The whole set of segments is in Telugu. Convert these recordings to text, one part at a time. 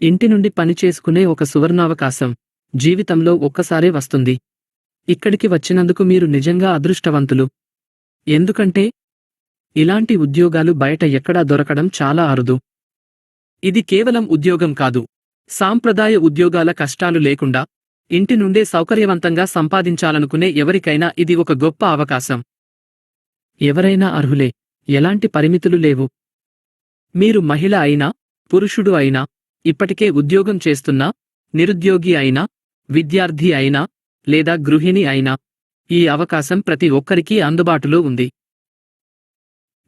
ఇంటి నుండి పని చేసుకునే ఒక సువర్ణావకాశం జీవితంలో ఒక్కసారే వస్తుంది. ఇక్కడికి వచ్చినందుకు మీరు నిజంగా అదృష్టవంతులు. ఎందుకంటే ఇలాంటి ఉద్యోగాలు బయట ఎక్కడా దొరకడం చాలా అరుదు. ఇది కేవలం ఉద్యోగం కాదు. సాంప్రదాయ ఉద్యోగాల కష్టాలు లేకుండా ఇంటి నుండే సౌకర్యవంతంగా సంపాదించాలనుకునే ఎవరికైనా ఇది ఒక గొప్ప అవకాశం. ఎవరైనా అర్హులే ఎలాంటి పరిమితులు లేవు. మీరు మహిళ అయినా పురుషుడు అయినా ఇప్పటికే ఉద్యోగం చేస్తున్నా నిరుద్యోగి అయినా విద్యార్థి అయినా లేదా గృహిణి అయినా ఈ అవకాశం ప్రతి ఒక్కరికీ అందుబాటులో ఉంది.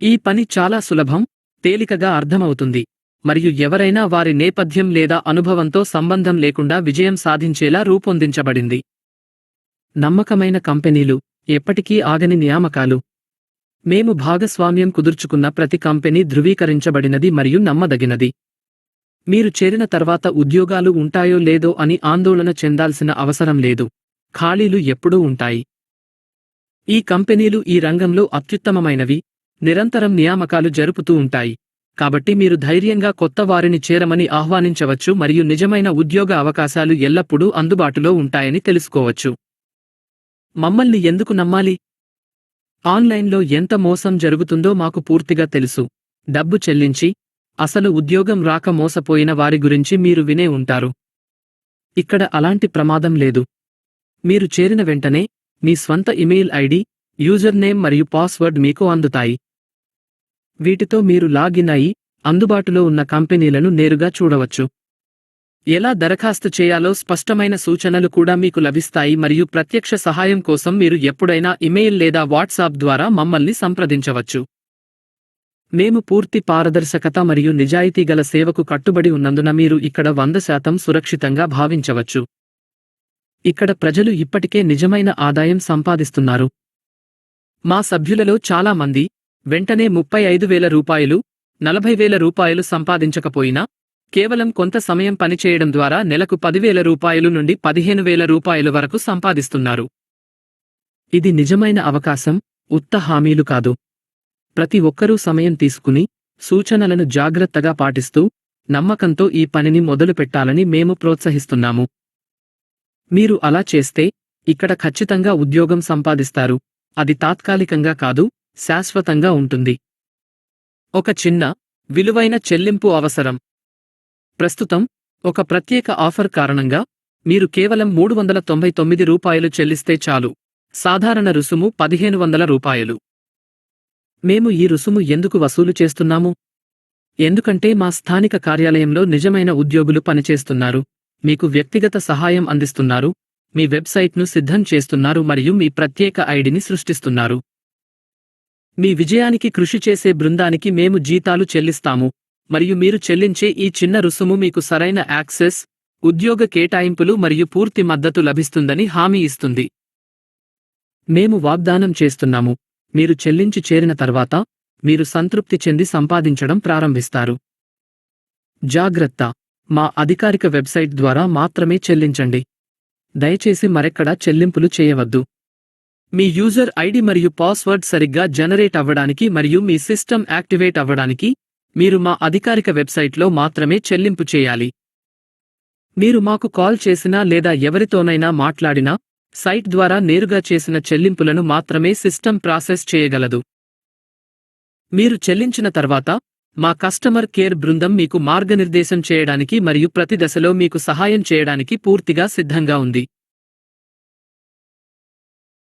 ఈ పని చాలా సులభం తేలికగా అర్థమవుతుంది మరియు ఎవరైనా వారి నేపథ్యం లేదా అనుభవంతో సంబంధం లేకుండా విజయం సాధించేలా రూపొందించబడింది. నమ్మకమైన కంపెనీలు ఎప్పటికీ ఆగని నియామకాలు. మేము భాగస్వామ్యం కుదుర్చుకున్న ప్రతి కంపెనీ ధృవీకరించబడినది మరియు నమ్మదగినది. మీరు చేరిన తర్వాత ఉద్యోగాలు ఉంటాయో లేదో అని ఆందోళన చెందాల్సిన అవసరం లేదు. ఖాళీలు ఎప్పుడూ ఉంటాయి. ఈ కంపెనీలు ఈ రంగంలో అత్యుత్తమమైనవి. నిరంతరం నియామకాలు జరుపుతూ ఉంటాయి. కాబట్టి మీరు ధైర్యంగా కొత్త వారిని చేరమని ఆహ్వానించవచ్చు మరియు నిజమైన ఉద్యోగ అవకాశాలు ఎల్లప్పుడూ అందుబాటులో ఉంటాయని తెలుసుకోవచ్చు. మమ్మల్ని ఎందుకు నమ్మాలి? ఆన్లైన్లో ఎంత మోసం జరుగుతుందో మాకు పూర్తిగా తెలుసు. డబ్బు చెల్లించి అసలు ఉద్యోగం రాక మోసపోయిన వారి గురించి మీరు వినే ఉంటారు. ఇక్కడ అలాంటి ప్రమాదం లేదు. మీరు చేరిన వెంటనే మీ స్వంత ఇమెయిల్ ఐడి యూజర్ నేమ్ మరియు పాస్వర్డ్ మీకు అందుతాయి. వీటితో మీరు లాగిన్ అయి అందుబాటులో ఉన్న కంపెనీలను నేరుగా చూడవచ్చు. ఎలా దరఖాస్తు చేయాలో స్పష్టమైన సూచనలు కూడా మీకు లభిస్తాయి మరియు ప్రత్యక్ష సహాయం కోసం మీరు ఎప్పుడైనా ఇమెయిల్ లేదా వాట్సాప్ ద్వారా మమ్మల్ని సంప్రదించవచ్చు. మేము పూర్తి పారదర్శకత మరియు నిజాయితీ గల సేవకు కట్టుబడి ఉన్నందున మీరు ఇక్కడ వంద శాతం సురక్షితంగా భావించవచ్చు. ఇక్కడ ప్రజలు ఇప్పటికే నిజమైన ఆదాయం సంపాదిస్తున్నారు. మా సభ్యులలో చాలా మంది వెంటనే ముప్పై ఐదు వేల రూపాయలు నలభై వేల రూపాయలు సంపాదించకపోయినా కేవలం కొంత సమయం పనిచేయడం ద్వారా నెలకు పదివేల రూపాయలు నుండి పదిహేను వేల రూపాయలు వరకు సంపాదిస్తున్నారు. ఇది నిజమైన అవకాశం ఉత్త హామీలు కాదు. ప్రతి ఒక్కరూ సమయం తీసుకుని సూచనలను జాగ్రత్తగా పాటిస్తూ నమ్మకంతో ఈ పనిని మొదలుపెట్టాలని మేము ప్రోత్సహిస్తున్నాము. మీరు అలా చేస్తే ఇక్కడ ఖచ్చితంగా ఉద్యోగం సంపాదిస్తారు. అది తాత్కాలికంగా కాదు శాశ్వతంగా ఉంటుంది. ఒక చిన్న విలువైన చెల్లింపు అవసరం. ప్రస్తుతం ఒక ప్రత్యేక ఆఫర్ కారణంగా మీరు కేవలం మూడు వందల తొంభై తొమ్మిది రూపాయలు చెల్లిస్తే చాలు. సాధారణ రుసుము పదిహేను వందల రూపాయలు. మేము ఈ రుసుము ఎందుకు వసూలు చేస్తున్నాము? ఎందుకంటే మా స్థానిక కార్యాలయంలో నిజమైన ఉద్యోగులు పనిచేస్తున్నారు. మీకు వ్యక్తిగత సహాయం అందిస్తున్నారు. మీ వెబ్సైట్ను సిద్ధం చేస్తున్నారు మరియు మీ ప్రత్యేక ఐడిని సృష్టిస్తున్నారు. మీ విజయానికి కృషి చేసే బృందానికి మేము జీతాలు చెల్లిస్తాము. మరియు మీరు చెల్లించే ఈ చిన్న రుసుము మీకు సరైన యాక్సెస్ ఉద్యోగ కేటాయింపులు మరియు పూర్తి మద్దతు లభిస్తుందని హామీ ఇస్తుంది. మేము వాగ్దానం చేస్తున్నాము. మీరు చెల్లించి చేరిన తర్వాత మీరు సంతృప్తి చెంది సంపాదించడం ప్రారంభిస్తారు. జాగ్రత్త. మా అధికారిక వెబ్సైట్ ద్వారా మాత్రమే చెల్లించండి. దయచేసి మరెక్కడా చెల్లింపులు చేయవద్దు. మీ యూజర్ ఐడి మరియు పాస్వర్డ్ సరిగ్గా జనరేట్ అవ్వడానికి మరియు మీ సిస్టమ్ యాక్టివేట్ అవ్వడానికి మీరు మా అధికారిక వెబ్సైట్లో మాత్రమే చెల్లింపు చేయాలి. మీరు మాకు కాల్ చేసినా లేదా ఎవరితోనైనా మాట్లాడినా సైట్ ద్వారా నేరుగా చేసిన చెల్లింపులను మాత్రమే సిస్టమ్ ప్రాసెస్ చేయగలదు. మీరు చెల్లించిన తర్వాత మా కస్టమర్ కేర్ బృందం మీకు మార్గనిర్దేశం చేయడానికి మరియు ప్రతి దశలో మీకు సహాయం చేయడానికి పూర్తిగా సిద్ధంగా ఉంది.